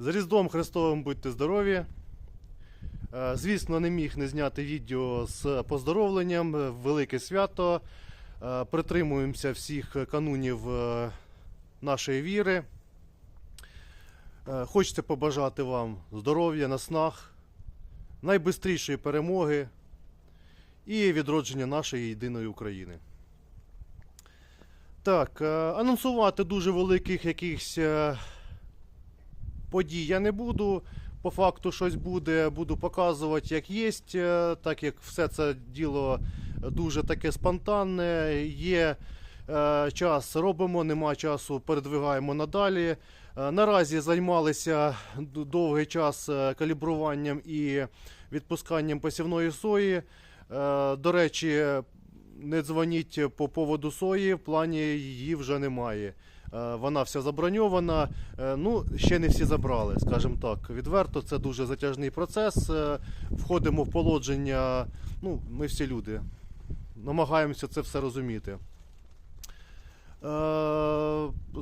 З Різдвом Христовим будьте здорові. Е, Звісно, не міг не зняти відео з поздоровленням. Велике свято. Е, Притримуємося всіх канунів е, нашої віри. Хочеться побажати вам здоров'я, наснаг, найбистрішої перемоги і відродження нашої єдиної України. Так, анонсувати дуже великих якихось подій я не буду. По факту щось буде, буду показувати, як є, так як все це діло дуже таке спонтанне. Є е, час робимо, нема часу, передвигаємо надалі. Е, наразі займалися довгий час е, калібруванням і відпусканням посівної сої. Е, до речі, не дзвоніть по поводу сої, в плані її вже немає. Е, Вона вся заброньована. Е, Ну, ще не всі забрали, скажімо так. Відверто, це дуже затяжний процес. Е, Входимо в положення. Ну, ми всі люди. Намагаємося це все розуміти.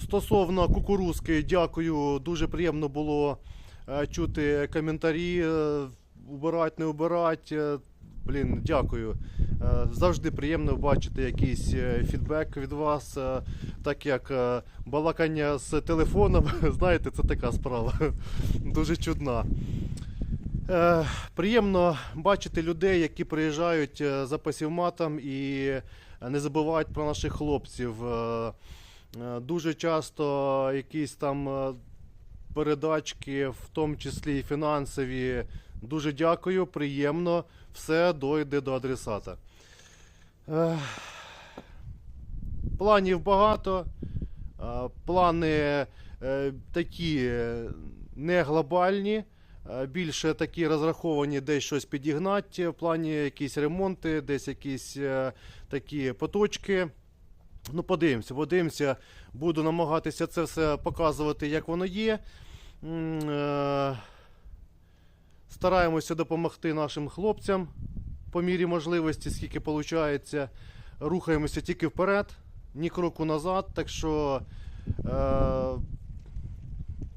Стосовно кукурузки, дякую. Дуже приємно було чути коментарі. Убирать, не убирать. Блін, дякую. Е, Завжди приємно бачити якийсь е, фідбек від вас, е, так як балакання з телефоном, знаєте, це така справа. Дуже чудна. Приємно бачити людей, які приїжджають за пасівматом і не забувають про наших хлопців. Дуже часто якісь там передачки, в тому числі і фінансові. Дуже дякую, приємно. Все дойде до адресата. Планів багато. Е, Плани е, такі е, не глобальні. Більше такі розраховані десь щось підігнати в плані якісь ремонти, десь якісь такі поточки. Ну, подивимося, подивимося. Буду намагатися це все показувати, як воно є. Стараємося допомогти нашим хлопцям по мірі можливості, скільки виходить. Рухаємося тільки вперед, ні кроку назад. Так що е,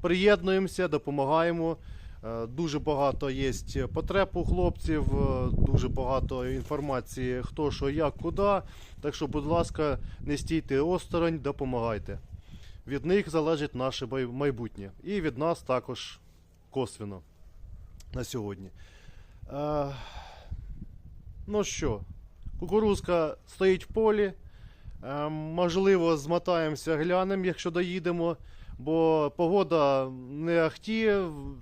приєднуємося, допомагаємо. Е, Дуже багато є потреб у хлопців, е, дуже багато інформації, хто що, як, куди. Так що, будь ласка, не стійте осторонь, допомагайте. Від них залежить наше майбутнє. І від нас також косвенно на сьогодні. Е, ну що, кукурузка стоїть в полі. Е, можливо, змотаємося, глянемо, якщо доїдемо. Бо погода не ахті,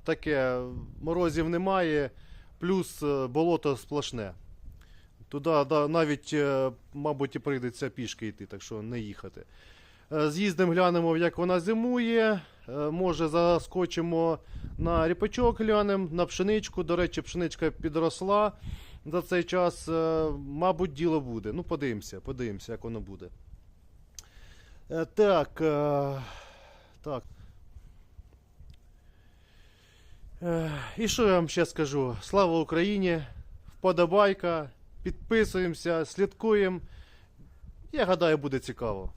таке, морозів немає, плюс е, болото сплошне. Туди да, навіть, е, мабуть, і прийдеться пішки йти, так що не їхати. Е, З'їздимо, глянемо, як вона зимує. Може, заскочимо на ріпачок, глянемо, на пшеничку. До речі, пшеничка підросла за цей час. Е, Мабуть, діло буде. Ну, подивимося, подивимося, як воно буде. Е, Так. е, Так. І що я вам ще скажу? Слава Україні! Вподобайка, підписуємося, слідкуємо. Я гадаю, буде цікаво.